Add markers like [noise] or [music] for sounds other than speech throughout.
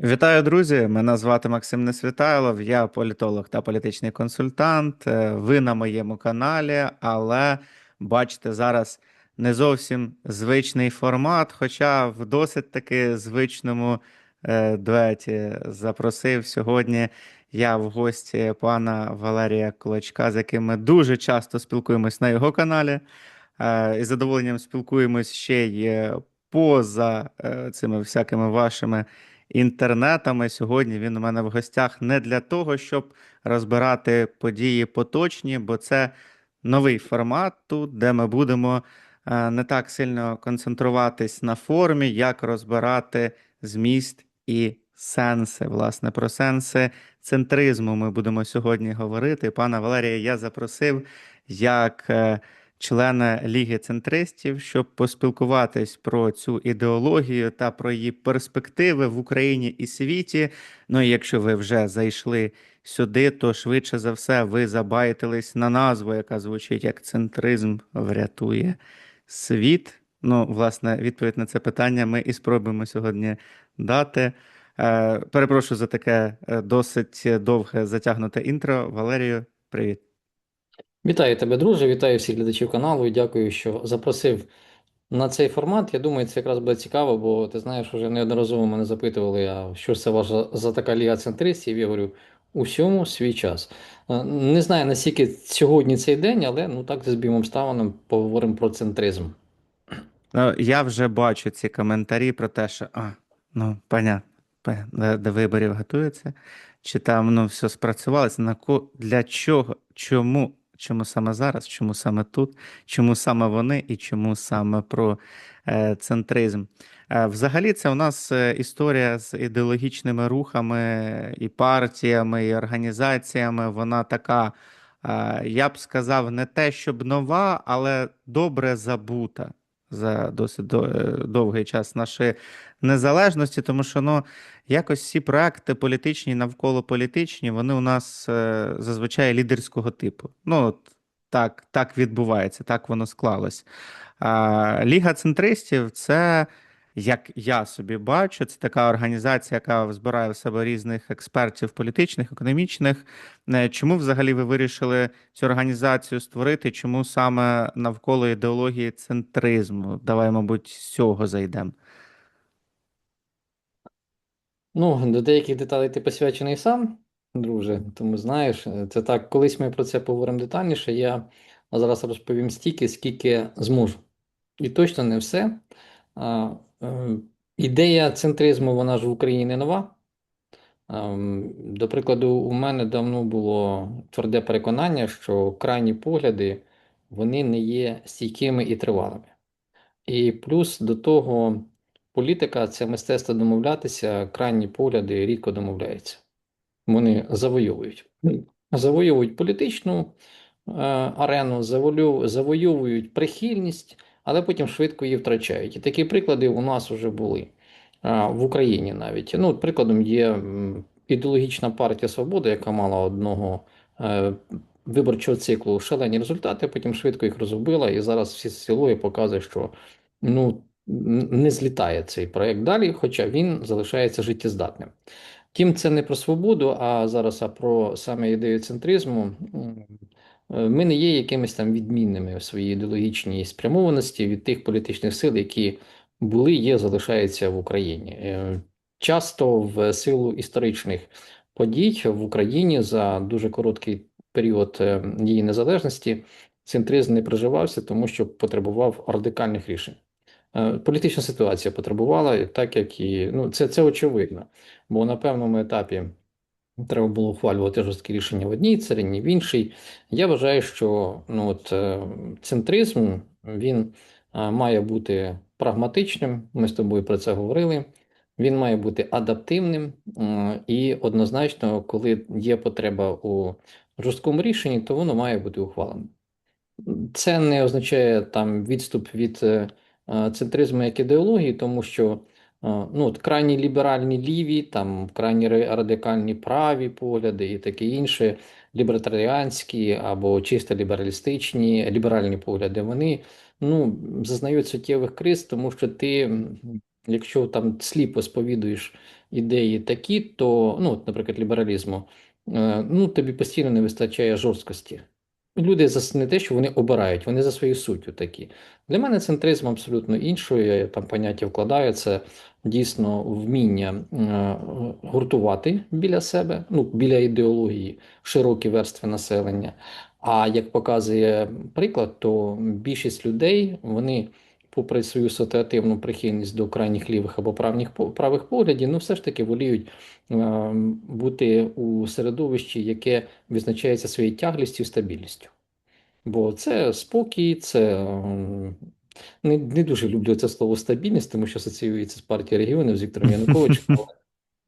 Вітаю, друзі! Мене звати Максим Несвітайлов, я політолог та політичний консультант. Е, Ви на моєму каналі, але бачите зараз не зовсім звичний формат, хоча в досить таки звичному е, дуеті запросив сьогодні я в гості пана Валерія Кулачка, з яким ми дуже часто спілкуємось на його каналі. Е, І задоволенням спілкуємось ще й поза цими всякими вашими інтернетами. Сьогодні він у мене в гостях не для того, щоб розбирати події поточні, бо це новий формат тут, де ми будемо е, не так сильно концентруватись на формі, як розбирати зміст і сенси. Власне, про сенси центризму ми будемо сьогодні говорити. Пана Валерія я запросив як. Члена Ліги центристів, щоб поспілкуватись про цю ідеологію та про її перспективи в Україні і світі. Ну і якщо ви вже зайшли сюди, то швидше за все ви забайтились на назву, яка звучить як центризм врятує світ. Ну, власне, відповідь на це питання ми і спробуємо сьогодні дати. Е, Перепрошую за таке е, досить довге затягнуте інтро. Валерію, привіт. Вітаю тебе, друже, вітаю всіх глядачів каналу і дякую, що запросив на цей формат. Я думаю, це якраз буде цікаво, бо ти знаєш, вже неодноразово мене запитували, а що це ваша за така ліга центристів. Я говорю, усьому свій час. Е, Не знаю, наскільки сьогодні цей день, але ну так з бімом ставаном поговоримо про центризм. Ну, я вже бачу ці коментарі про те, що а, ну, понятно, до, до виборів готується, чи там ну, все спрацювалося, на ко... для чого, чому, чому саме зараз, чому саме тут, чому саме вони і чому саме про е, центризм. Е, взагалі, це у нас е, історія з ідеологічними рухами і партіями, і організаціями, вона така, я б сказав, не те, щоб нова, але добре забута за досить е, довгий час нашої незалежності, тому що ну, якось всі проекти політичні, навколо політичні, вони у нас е, зазвичай лідерського типу. Ну, от так, так відбувається, так воно склалось. А, Ліга центристів це. Як я собі бачу, це така організація, яка збирає в себе різних експертів політичних, економічних. Е, Чому взагалі ви вирішили цю організацію створити? Чому саме навколо ідеології центризму? Давай, мабуть, з цього зайдемо. Ну, до деяких деталей ти посвячений сам, друже, тому знаєш, е, це так, колись ми про це поговоримо детальніше. Я зараз розповім стільки, скільки зможу. І точно не все. Е, Ідея центризму, вона ж в Україні нова. Ем, До прикладу, у мене давно було тверде переконання, що крайні погляди вони не є стійкими і тривалими. І плюс до того, політика це мистецтво домовлятися, крайні погляди рідко домовляються. Вони завойовують. Завойовують політичну е, арену, завойовують прихильність, але потім швидко її втрачають. І такі приклади у нас вже були в Україні навіть. Ну, прикладом є ідеологічна партія Свобода, яка мала одного е, виборчого циклу шалені результати, потім швидко їх розгубила, і зараз всі соціології показують, що ну, не злітає цей проект далі, хоча він залишається життєздатним. Втім, це не про свободу, а зараз а про саме ідею центризму. Е, Ми не є якимись там відмінними в своїй ідеологічній спрямованості від тих політичних сил, які були, є, залишаються в Україні. Е, Часто в силу історичних подій в Україні за дуже короткий період е, її незалежності центризм не приживався, тому що потребував радикальних рішень. Політична ситуація потребувала, так як і ну, це, це очевидно. Бо на певному етапі треба було ухвалювати жорсткі рішення в одній царині, в іншій. Я вважаю, що ну, от, е, центризм він е, має бути прагматичним. Ми з тобою про це говорили. Він має бути адаптивним е, і однозначно, коли є потреба у жорсткому рішенні, то воно має бути ухваленим. Це не означає там відступ від центризму як ідеології, тому що ну, от крайні ліберальні ліві, там крайні радикальні праві погляди і таке інше, лібертаріанські або чисто лібералістичні, ліберальні погляди, вони ну, зазнають суттєвих криз, тому що ти Якщо там сліпо сповідуєш ідеї такі, то, ну, наприклад, лібералізму, е, ну, тобі постійно не вистачає жорсткості. Люди за не те, що вони обирають, вони за своєю суттю такі. Для мене центризм абсолютно іншою. Там поняття вкладаю. Це дійсно вміння е, гуртувати біля себе, ну, біля ідеології, широкі верстви населення. А як показує приклад, то більшість людей вони, попри свою ситуативну прихильність до крайніх лівих або правних правих поглядів, ну все ж таки воліють е, бути у середовищі, яке відзначається своєю тяглістю і стабільністю. Бо це спокій, це не, не дуже люблю це слово стабільність, тому що асоціюється з партією регіонів з Віктором Януковичем. [laughs]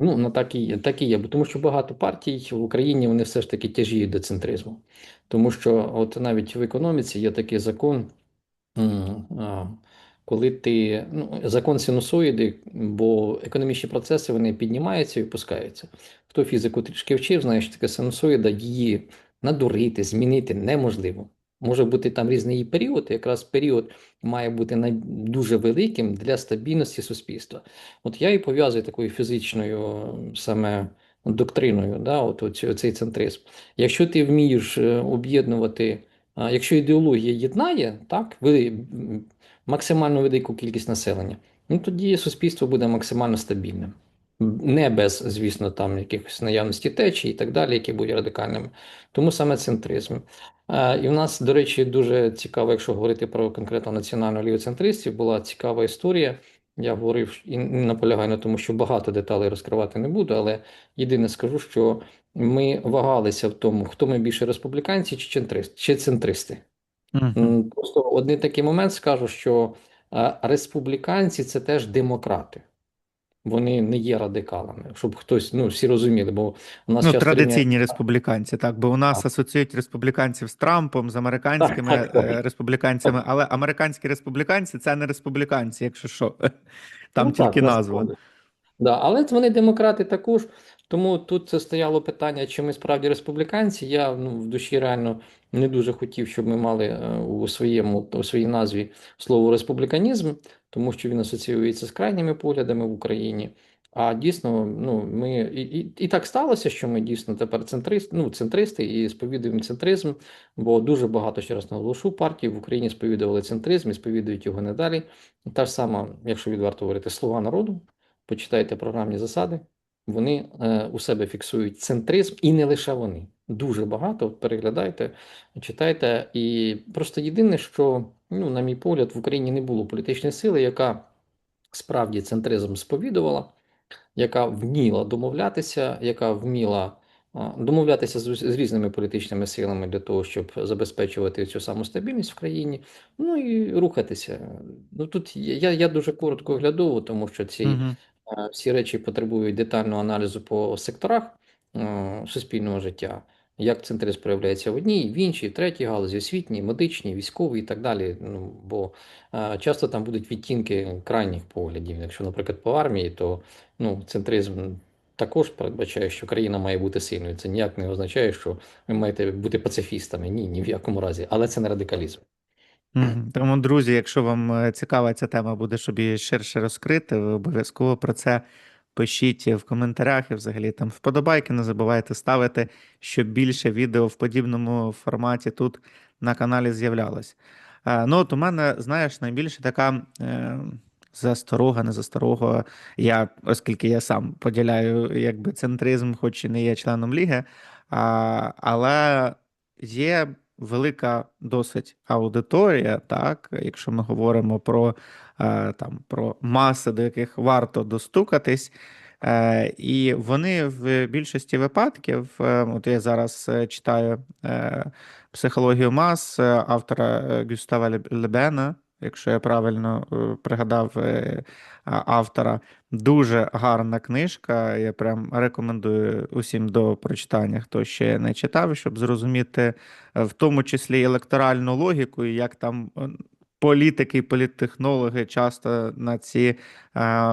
Ну, на так і так і є, бо тому що багато партій в Україні вони все ж таки тяжіють до центризму. Тому що, от навіть в економіці є такий закон, м, а, коли ти ну, закон синусоїди, бо економічні процеси вони піднімаються і опускаються. Хто фізику трішки вчив, знає, що таке синусоїда, її надурити, змінити неможливо. Може бути там різний її період, якраз період має бути дуже великим для стабільності суспільства. От я і пов'язую такою фізичною саме доктриною, да, от оці- оцей центризм. Якщо ти вмієш е, об'єднувати, якщо ідеологія єднає, так, ви максимально велику кількість населення, ну тоді суспільство буде максимально стабільним. Не без, звісно, там якихось наявності течій і так далі, які будуть радикальними. Тому саме центризм. І в нас, до речі, дуже цікаво, якщо говорити про конкретно національно лівоцентристів, була цікава історія. Я говорив і наполягаю на тому, що багато деталей розкривати не буду, але єдине скажу, що ми вагалися в тому, хто ми більше республіканці чи центристи, Просто один такий момент скажу, що е, республіканці це теж демократи. Вони не є радикалами, щоб хтось, ну всі розуміли, бо у нас Ну, традиційні республіканці, так, бо у нас Так. асоціюють республіканців з Трампом, з американськими Так, так, так. е, республіканцями, але американські республіканці це не республіканці, якщо що. [laughs] Там Ну, так, тільки назва. Да, але вони демократи також, тому тут це стояло питання, чи ми справді республіканці. Я ну, в душі реально не дуже хотів, щоб ми мали е, у своєму у своїй назві слово республіканізм, тому що він асоціюється з крайніми поглядами в Україні. А дійсно, ну ми і, і, і так сталося, що ми дійсно тепер центрист, ну, центристи і сповідуємо центризм, бо дуже багато ще раз наголошу партій в Україні сповідували центризм і сповідують його надалі. Та ж сама, якщо відверто говорити, слуга народу почитайте програмні засади, вони е, у себе фіксують центризм, і не лише вони. Дуже багато. Переглядайте, читайте. І просто єдине, що, ну, на мій погляд, в Україні не було політичної сили, яка справді центризм сповідувала, яка вміла домовлятися, яка вміла домовлятися з, з різними політичними силами для того, щоб забезпечувати цю саму стабільність в країні, ну і рухатися. Ну тут я, я дуже коротко оглядову, тому що ці Мгм. Е, Всі речі потребують детального аналізу по секторах е, суспільного життя. Як центризм проявляється в одній, в іншій, в третій галузі, освітній, медичній, військовій і так далі. Ну, бо е, часто там будуть відтінки крайніх поглядів. Якщо, наприклад, по армії, то ну, центризм також передбачає, що країна має бути сильною. Це ніяк не означає, що ви маєте бути пацифістами. Ні, ні в якому разі. Але це не радикалізм. Тому, друзі, якщо вам е, цікава ця тема буде, щоб її ширше розкрити, ви обов'язково про це пишіть в коментарях і взагалі там вподобайки не забувайте ставити, щоб більше відео в подібному форматі тут на каналі з'являлось. Е, Ну, от у мене, знаєш, найбільше така е, засторога, не засторога. Я, оскільки я сам поділяю якби центризм, хоч і не є членом ліги, але є велика досить аудиторія, так, якщо ми говоримо про, е, там, про маси, до яких варто достукатись. Е, І вони в більшості випадків, е, от я зараз читаю психологію мас автора Гюстава Лебена, якщо я правильно е, пригадав е, автора, дуже гарна книжка. Я прям рекомендую усім до прочитання, хто ще не читав, щоб зрозуміти е, в тому числі електоральну логіку, і як там політики і політтехнологи часто на ці е,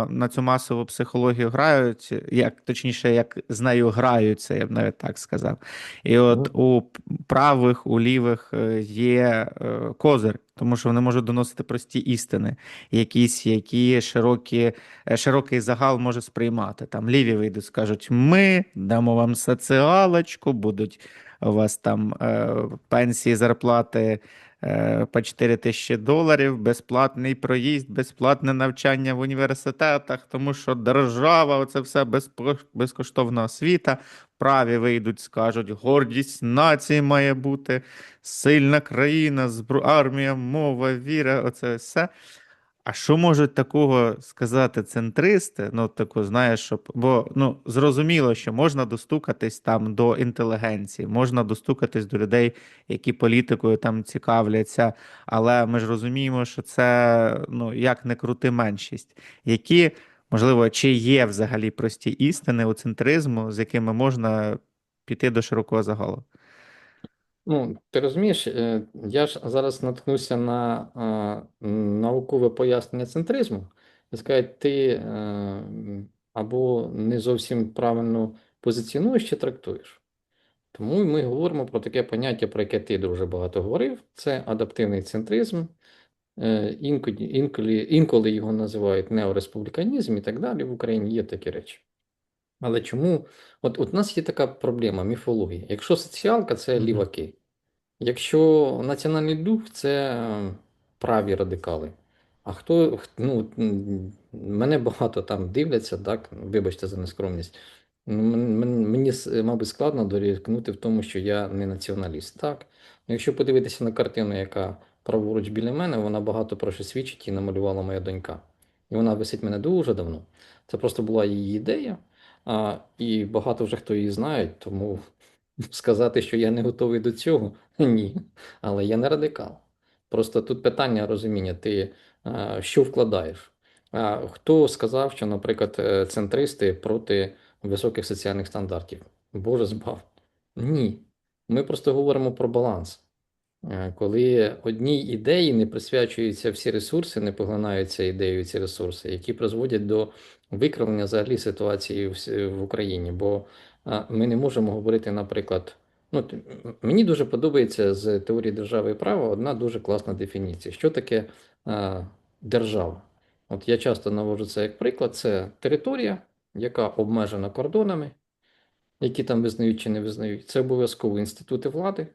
на цю масову психологію грають, як точніше, як з нею граються, я б навіть так сказав. І от у правих, у лівих е, є е, козир, тому що вони можуть доносити прості істини, якісь, які широкі, широкий загал може сприймати. Там ліві вийдуть, скажуть: ми дамо вам соціалочку, будуть у вас там пенсії, зарплати по 4 тисячі доларів, безплатний проїзд, безплатне навчання в університетах, тому що держава, оце все безкоштовна освіта. Праві вийдуть, скажуть, гордість нації має бути, сильна країна, армія, мова, віра, оце все. А що можуть такого сказати центристи? Ну, таку, знаєш, щоб. Бо ну, зрозуміло, що можна достукатись там до інтелігенції, можна достукатись до людей, які політикою там цікавляться, але ми ж розуміємо, що це ну, як не крути меншість. Які, можливо, чи є взагалі прості істини у центризму, з якими можна піти до широкого загалу? Ну, ти розумієш, е, я ж зараз наткнуся на е, наукове пояснення центризму. І сказати, ти е, або не зовсім правильно позиціонуєш чи трактуєш. Тому ми говоримо про таке поняття, про яке ти дуже багато говорив. Це адаптивний центризм. Е, інколи, інколи його називають неореспубліканізм і так далі. В Україні є такі речі. Але чому? От, от у нас є така проблема міфології. Якщо соціалка це ліваки, якщо національний дух це е, праві радикали. А хто, ну, мене багато там дивляться, так, вибачте за нескромність. Ну, мен- мен- Мені, мабуть, складно дорікнути в тому, що я не націоналіст. Так? Ну, якщо подивитися на картину, яка праворуч біля мене, вона багато про що свідчить і намалювала моя донька. І вона висить мене дуже давно. Це просто була її ідея, а, і багато вже хто її знає, тому [laughs] сказати, що я не готовий до цього, ні. Але я не радикал. Просто тут питання розуміння, ти а, що вкладаєш? А, хто сказав, що, наприклад, е, центристи проти високих соціальних стандартів? Боже збав. Ні. Ми просто говоримо про баланс. Е, Коли одній ідеї не присвячуються всі ресурси, не поглинаються ідеєю ці ресурси, які призводять до викривлення взагалі ситуації в, в Україні. Бо ми не можемо говорити, наприклад, ну, мені дуже подобається з теорії держави і права одна дуже класна дефініція. Що таке а, держава? От я часто наводжу це як приклад: це територія, яка обмежена кордонами, які там визнають чи не визнають. Це обов'язково інститути влади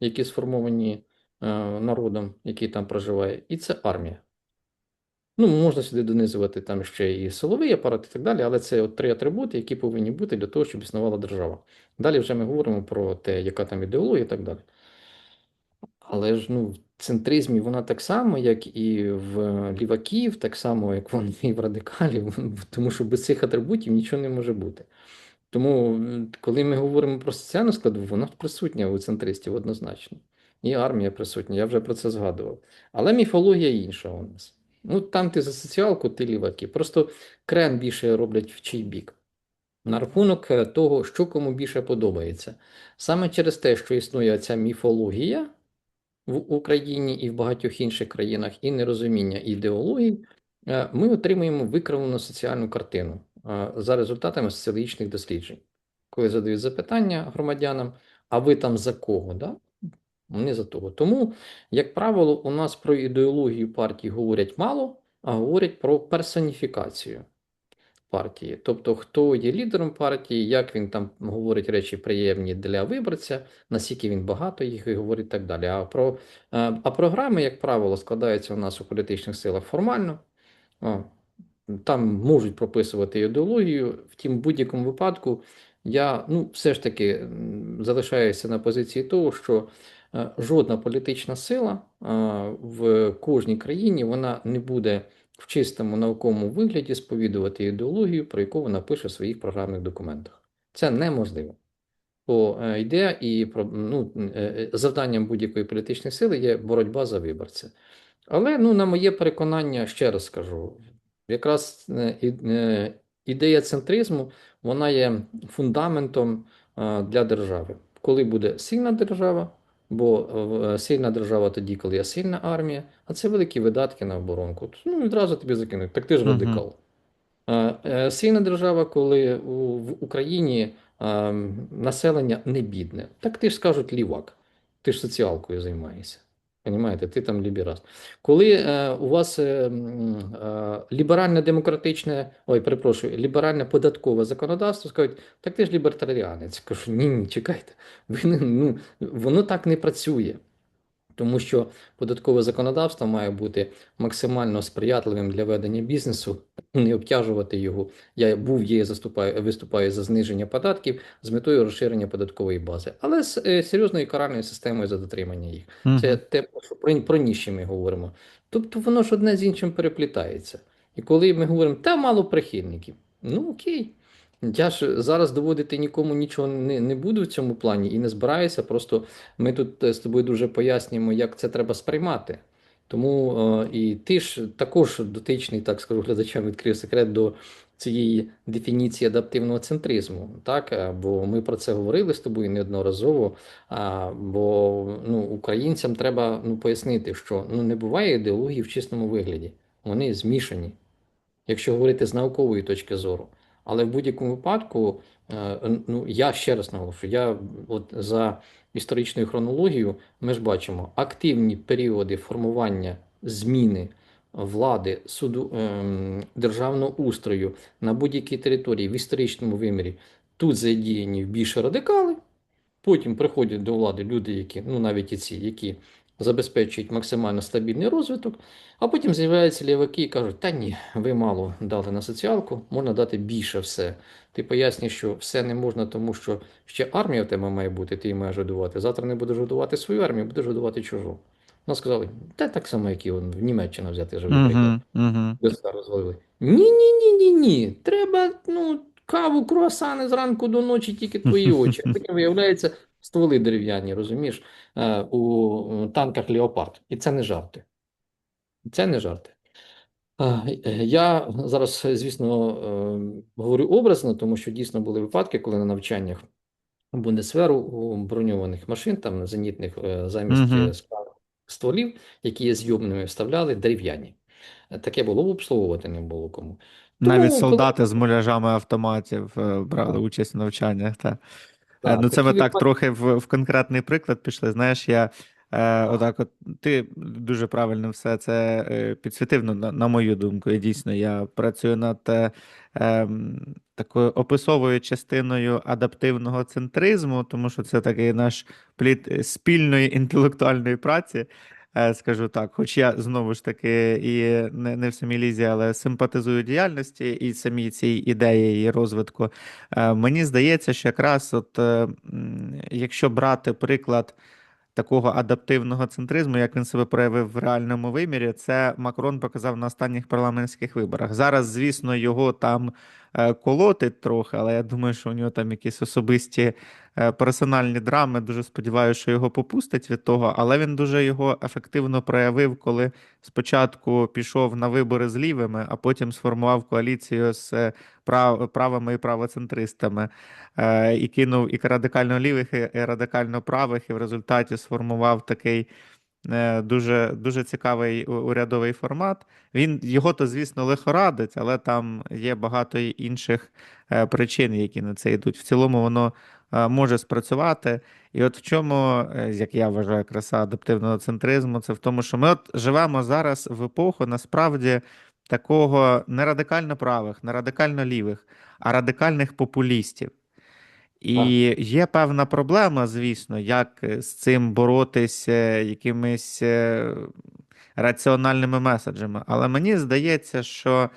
які сформовані е, народом, який там проживає, і це армія. Ну, можна сюди донизувати там ще і силовий апарат і так далі, але це от три атрибути, які повинні бути для того, щоб існувала держава. Далі вже ми говоримо про те, яка там ідеологія і так далі. Але ж ну, в центризмі вона так само, як і в ліваків, так само, як вона і в радикалів, [laughs] тому що без цих атрибутів нічого не може бути. Тому, коли ми говоримо про соціальну складову, вона присутня у центристів однозначно. І армія присутня, я вже про це згадував. Але міфологія інша у нас. Ну, там ти за соціалку, ти ліваки. Просто крен більше роблять в чий бік. На рахунок е, того, що кому більше подобається. Саме через те, що існує ця міфологія в Україні і в багатьох інших країнах, і нерозуміння ідеологій, е, ми отримуємо викривлену соціальну картину е, за результатами соціологічних досліджень. Коли задають запитання громадянам, а ви там за кого? Да? Не за того. Тому, як правило, у нас про ідеологію партії говорять мало, а говорять про персоніфікацію партії. Тобто, хто є лідером партії, як він там говорить речі приємні для виборця, наскільки він багато їх і говорить і так далі. А про е, а програми, як правило, складаються у нас у політичних силах формально. Там можуть прописувати ідеологію, втім, в будь-якому випадку я ну, все ж таки залишаюся на позиції того, що жодна політична сила е, в кожній країні вона не буде в чистому науковому вигляді сповідувати ідеологію, про яку вона пише в своїх програмних документах. Це неможливо. Бо е, ідея і ну, е, е, завданням будь-якої політичної сили є боротьба за виборця. Але ну, на моє переконання, ще раз скажу, якраз е, е, ідея центризму вона є фундаментом е, для держави. Коли буде сильна держава, Бо е, сильна держава тоді, коли є сильна армія, а це великі видатки на оборонку. Ну, відразу тобі закинуть. Так ти ж радикал. Е, е, Сильна держава, коли в Україні е, населення не бідне. Так ти ж скажуть лівак. Ти ж соціалкою займаєшся. Понімаєте, ти там ліберас. Коли е, у вас е, е, ліберальне демократичне, ой, перепрошую, ліберальне податкове законодавство, скажуть, так ти ж лібертаріанець. Кажу, ні, ні, чекайте. Ви, ну, воно так не працює. Тому що податкове законодавство має бути максимально сприятливим для ведення бізнесу, не обтяжувати його. Я був є, заступаю, виступаю за зниження податків з метою розширення податкової бази, але з е, серйозною каральною системою за дотримання їх. Це те, що про, про ніші ми говоримо. Тобто воно ж одне з іншим переплітається. І коли ми говоримо, та мало прихильників, ну окей. Я ж зараз доводити нікому нічого не, не буду в цьому плані і не збираюся. Просто ми тут е, з тобою дуже пояснюємо, як це треба сприймати. Тому е, і ти ж також дотичний, так скажу, глядачам відкрив секрет до цієї дефініції адаптивного центризму. Так, Е, бо ми про це говорили з тобою неодноразово. А, бо ну, українцям треба ну, пояснити, що ну, не буває ідеології в чистому вигляді. Вони змішані якщо говорити з наукової точки зору. Але в будь-якому випадку, е, ну я ще раз наголошую, я от за історичною хронологією, ми ж бачимо активні періоди формування зміни влади суду ем, державного устрою на будь-якій території в історичному вимірі. Тут задіяні більше радикали. Потім приходять до влади люди, які, ну навіть і ці, які забезпечують максимально стабільний розвиток, а потім з'являються ліваки і кажуть, та ні, ви мало дали на соціалку, можна дати більше все. Ти пояснюєш, що все не можна, тому що ще армія в тебе має бути, ти її маєш годувати. Завтра не будеш годувати свою армію, будеш годувати чужу. Нам сказали, та так само, як і он, в Німеччину взяти живий приклад. Мгм. Мгм. Листа розвалили. Ні, ні, ні, ні, ні. Треба ну, каву, круасани зранку до ночі, тільки твої очі. Потім виявляється стволи дерев'яні, розумієш, е, у танках Леопард. І це не жарти. Це не жарти. Е, Я зараз, звісно, е, говорю образно, тому що дійсно були випадки, коли на навчаннях у Бундесверу у броньованих машин, там зенітних замість е, стволів, які є зйомними, вставляли дерев'яні. Таке було обслуговувати не було кому. Навіть Тому, солдати з муляжами автоматів брали участь в навчаннях. Та. Так, Ну, це ми так трохи в, в конкретний приклад пішли. Знаєш, я е, отак, от ти дуже правильно все це е, підсвітив, ну, на, на мою думку. І дійсно, я працюю над е, е, такою описовою частиною адаптивного центризму, тому що це такий наш плід е, спільної інтелектуальної праці. Е, Скажу так, хоч я знову ж таки і не, не в самій лізі, але симпатизую діяльності і самій цій ідеї і розвитку. Е, Мені здається, що якраз от, е, якщо брати приклад такого адаптивного центризму, як він себе проявив в реальному вимірі, це Макрон показав на останніх парламентських виборах. Зараз, звісно, його там колотить трохи, але я думаю, що у нього там якісь особисті персональні драми. Дуже сподіваюся, що його попустять від того, але він дуже його ефективно проявив, коли спочатку пішов на вибори з лівими, а потім сформував коаліцію з е, прав- правими і правоцентристами е, і кинув і радикально лівих, і радикально правих, і в результаті сформував такий е, дуже, дуже цікавий урядовий формат. Він його то, звісно, лихорадить, але там є багато інших е, причин, які на це йдуть. В цілому воно е, може спрацювати. І от в чому, е, як я вважаю, краса адаптивного центризму, це в тому, що ми от живемо зараз в епоху насправді такого не радикально правих, не радикально лівих, а радикальних популістів. І є певна проблема, звісно, як е, з цим боротися якимись е, раціональними меседжами. Але мені здається, що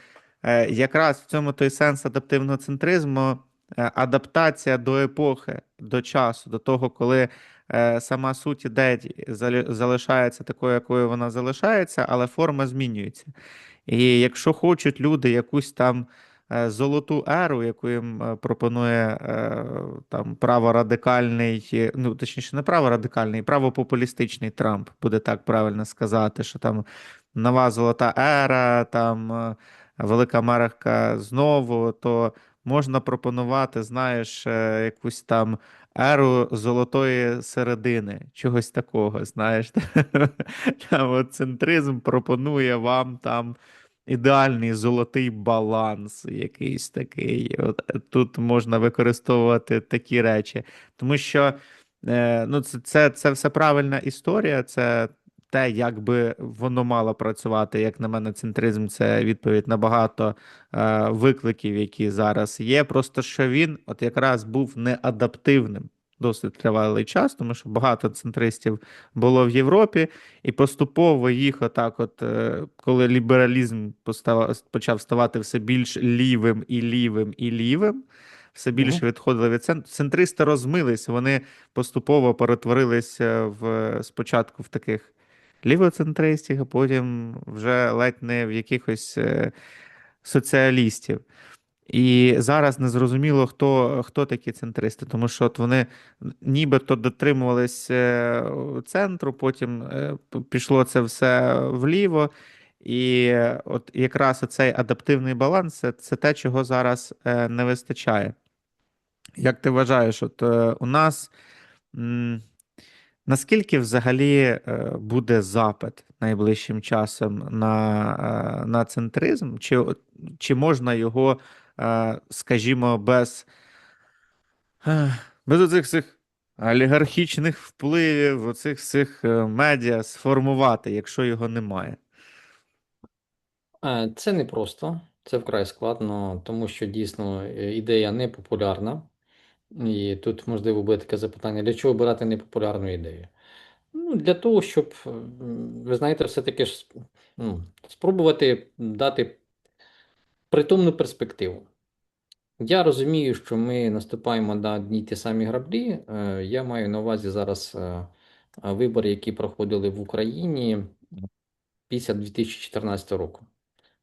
е, якраз в цьому той сенс адаптивного центризму, е, адаптація до епохи, до часу, до того, коли е, сама суть ідеї залишається такою, якою вона залишається, але форма змінюється. І якщо хочуть люди якусь там е, золоту еру, яку їм е, пропонує е, там праворадикальний, е, ну точніше, не праворадикальний, правопопулістичний Трамп, буде так правильно сказати, що там нова золота ера, там е, Велика Америка знову, то можна пропонувати, знаєш, е, якусь там еру золотої середини, чогось такого, знаєш. [laughs] Там от центризм пропонує вам там ідеальний золотий баланс, якийсь такий. От е, тут можна використовувати такі речі, тому що е, ну, це, це, це все правильна історія. Це те, як би воно мало працювати, як на мене, центризм це відповідь на багато е, викликів, які зараз є. Просто що він от якраз був неадаптивним досить тривалий час, тому що багато центристів було в Європі, і поступово їх, отак, от е, коли лібералізм постав, почав ставати все більш лівим і лівим і лівим. Все більше відходили від центру. Центристи розмились, вони поступово перетворилися в спочатку в таких лівоцентристів, а потім вже ледь не в якихось е, соціалістів. І зараз не зрозуміло, хто, хто такі центристи, тому що от вони нібито дотримувались е, центру, потім е, пішло це все вліво. І от якраз цей адаптивний баланс це, це те, чого зараз не вистачає. Як ти вважаєш, от у нас наскільки взагалі е, буде запит найближчим часом на, е, на центризм? Чи, чи можна його, е, скажімо, без, без оцих всіх олігархічних впливів, оцих е, медіа сформувати, якщо його немає? Це непросто, це вкрай складно, тому що дійсно ідея не популярна. І тут можливо буде таке запитання: для чого обирати непопулярну ідею? Ну, для того, щоб, ви знаєте, все-таки ж ну, спробувати дати притомну перспективу. Я розумію, що ми наступаємо на одні ті самі граблі. Е, Я маю на увазі зараз е, е, вибори, які проходили в Україні після 2014 року.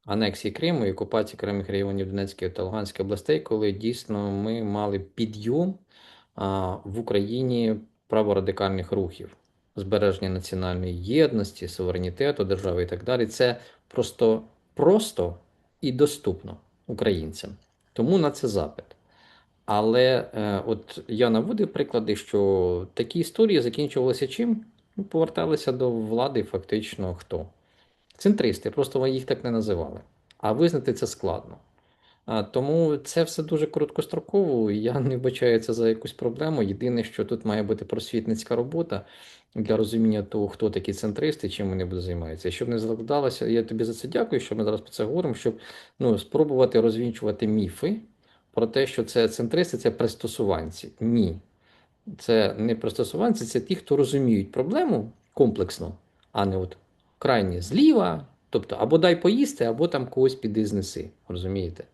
Анексії Криму і окупації окремих регіонів Донецької та Луганської областей, коли дійсно ми мали підйом в Україні праворадикальних рухів, збереження національної єдності, суверенітету держави і так далі. Це просто, просто і доступно українцям. Тому на це запит. Але е, от я наводив приклади, що такі історії закінчувалися чим? Поверталися до влади фактично хто? Центристи, просто їх так не називали. А визнати це складно. Тому це все дуже короткостроково. і Я не вбачаю це за якусь проблему. Єдине, що тут має бути просвітницька робота для розуміння того, хто такі центристи, чим вони будуть займатися. І щоб не закладалося, я тобі за це дякую, що ми зараз про це говоримо, щоб ну, спробувати розвінчувати міфи про те, що це центристи, це пристосуванці. Ні. Це не пристосуванці, це ті, хто розуміють проблему комплексно, а не от крайні зліва. Тобто, або дай поїсти, або там когось піди знеси. Розумієте?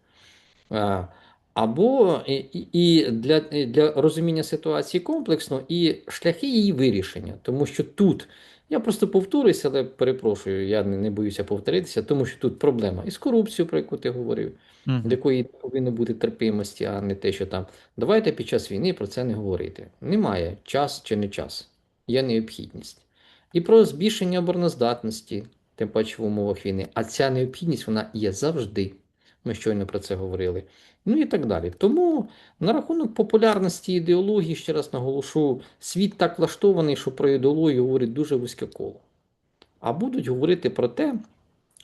Або і, і- для, і для розуміння ситуації комплексно, і шляхи її вирішення. Тому що тут, я просто повторюся, але перепрошую, я не, не боюся повторитися, тому що тут проблема із корупцією, про яку ти говорив, Мгм. до якої повинно бути терпимості, а не те, що там давайте під час війни про це не говорити. Немає час чи не час, є необхідність. І про збільшення обороноздатності, тим паче в умовах війни. А ця необхідність вона є завжди. Ми щойно про це говорили. Ну і так далі. Тому на рахунок популярності ідеології, ще раз наголошу, світ так влаштований, що про ідеологію говорить дуже вузьке коло. А будуть говорити про те,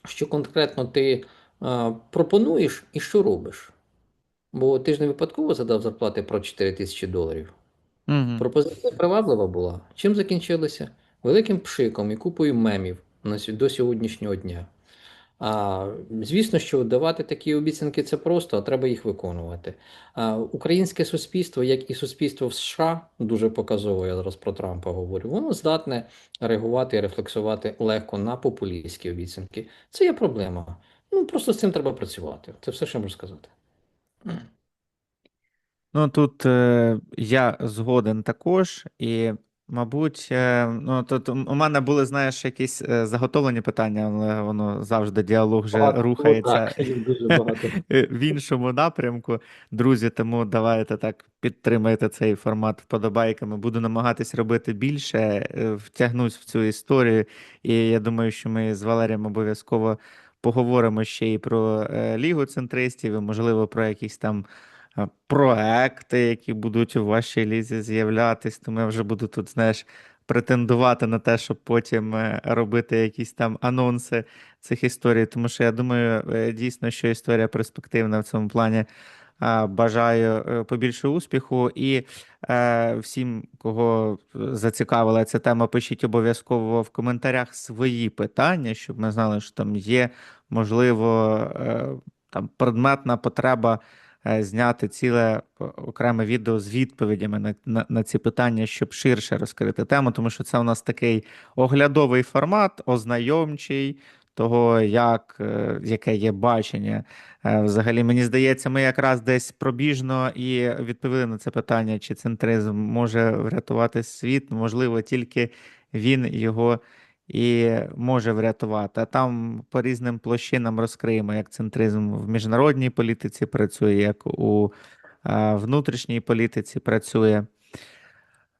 що конкретно ти е, пропонуєш і що робиш. Бо ти ж не випадково задав зарплати про 4 тисячі доларів. Мгм. Пропозиція приваблива була. Чим закінчилося? Великим пшиком і купою мемів до сьогоднішнього дня. А, звісно, що давати такі обіцянки це просто, а треба їх виконувати. А, українське суспільство, як і суспільство в США, дуже показово, я зараз про Трампа говорю, воно здатне реагувати і рефлексувати легко на популістські обіцянки. Це є проблема. Ну просто з цим треба працювати. Це все, що можу сказати. Ну, тут е, я згоден також, і, мабуть, е, ну, тут у мене були, знаєш, якісь е, заготовлені питання, але воно завжди діалог вже Багато, рухається так, дуже багато. [laughs] е, в іншому напрямку. Друзі, тому давайте так підтримайте цей формат вподобайками. Буду намагатись робити більше, втягнусь в цю історію. І я думаю, що ми з Валерієм обов'язково поговоримо ще і про Лігу центристів, і, можливо, про якісь там проекти, які будуть у вашій лізі з'являтись, тому я вже буду тут, знаєш, претендувати на те, щоб потім е, робити якісь там анонси цих історій. Тому що я думаю, е, дійсно, що історія перспективна в цьому плані. Бажаю е, побільше успіху і е, всім, кого зацікавила ця тема, пишіть обов'язково в коментарях свої питання, щоб ми знали, що там є, можливо, е, там предметна потреба е, зняти ціле е, окреме відео з відповідями на, на, на ці питання, щоб ширше розкрити тему, тому що це у нас такий оглядовий формат, ознайомчий. Того, як, е, яке є бачення. Е, Взагалі, мені здається, ми якраз десь пробіжно і відповіли на це питання, чи центризм може врятувати світ. Можливо, тільки він його і може врятувати. А там по різним площинам розкриємо, як центризм в міжнародній політиці працює, як у внутрішній політиці працює.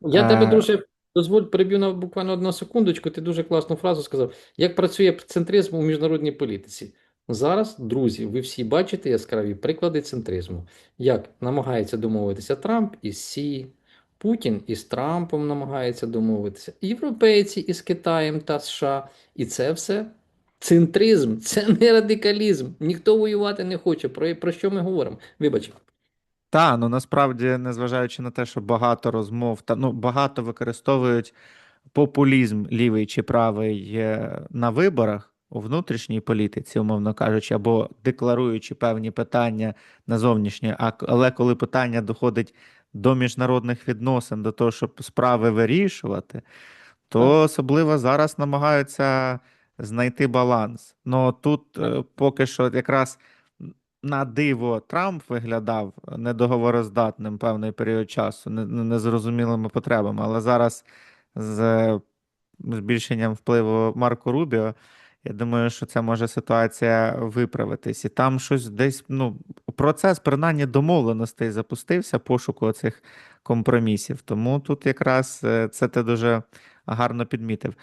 Я тебе, Е, друже, дозволь, переб'ю на буквально одну секундочку. Ти дуже класну фразу сказав. Як працює центризм у міжнародній політиці? Зараз, друзі, ви всі бачите яскраві приклади центризму. Як намагається домовитися Трамп із Сі, Путін із Трампом намагається домовитися, європейці із Китаєм та США. І це все центризм, це не радикалізм. Ніхто воювати не хоче. Про, про що ми говоримо? Вибач. Та, ну насправді, незважаючи на те, що багато розмов та ну багато використовують популізм лівий чи правий на виборах у внутрішній політиці, умовно кажучи, або декларуючи певні питання на зовнішнє, але коли питання доходить до міжнародних відносин, до того, щоб справи вирішувати, то Так. особливо зараз намагаються знайти баланс. Ну тут е, поки що якраз на диво Трамп виглядав недоговороздатним певний період часу, не- не- незрозумілими потребами. Але зараз з збільшенням впливу Марко Рубіо, я думаю, що це може ситуація виправитись. І там щось десь, ну, процес принаймні домовленостей запустився, пошуку цих компромісів. Тому тут якраз е, це ти дуже гарно підмітив.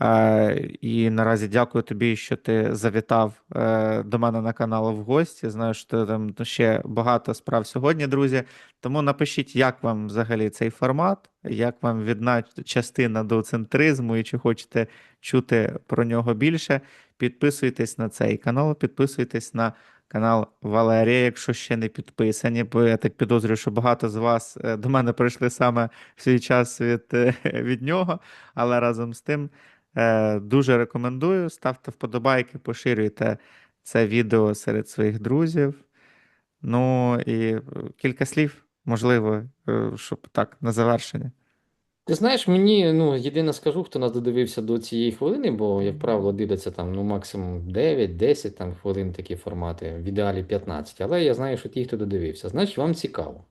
Е, І наразі дякую тобі, що ти завітав е, до мене на канал в гості. Знаю, що там ще багато справ сьогодні, друзі. Тому напишіть, як вам взагалі цей формат, як вам відна частина до центризму, і чи хочете чути про нього більше. Підписуйтесь на цей канал, підписуйтесь на канал Валерія, якщо ще не підписані, бо я так підозрюю, що багато з вас е, до мене прийшли саме в свій час від, е, [laughs] від нього. Але разом з тим е, дуже рекомендую. Ставте вподобайки, поширюйте це відео серед своїх друзів. Ну і кілька слів, можливо, щоб так, на завершення. Ти знаєш, мені ну єдине скажу, хто нас додивився до цієї хвилини, бо, як правило, дивляться там ну максимум 9-10 там хвилин такі формати, в ідеалі 15. Але я знаю, що ті, хто додивився, значить вам цікаво.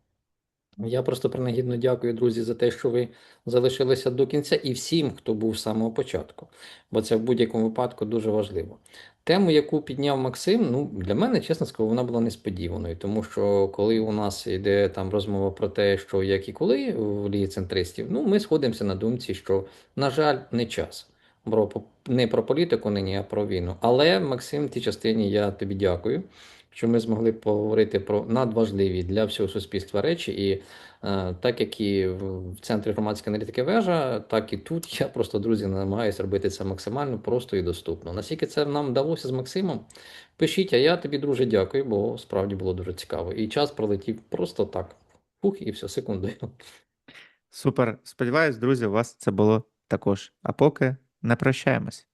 Я просто принагідно дякую, друзі, за те, що ви залишилися до кінця, і всім, хто був з самого початку, бо це в будь-якому випадку дуже важливо. Тему, яку підняв Максим, ну для мене, чесно скажу, вона була несподіваною, тому що коли у нас йде там розмова про те, що як і коли в лігі центристів, ну ми сходимося на думці, що, на жаль, не час. Бро, не про політику нині, а про війну. Але, Максим, в тій частині я тобі дякую, що ми змогли поговорити про надважливі для всього суспільства речі. І е, так як і в центрі громадської аналітики вежа, так і тут я просто, друзі, намагаюся робити це максимально просто і доступно. Наскільки це нам вдалося з Максимом, пишіть, а я тобі дуже дякую, бо справді було дуже цікаво. І час пролетів просто так. Фух, і все, секундою. Супер. Сподіваюсь, друзі, у вас це було також. А поки не прощаємось.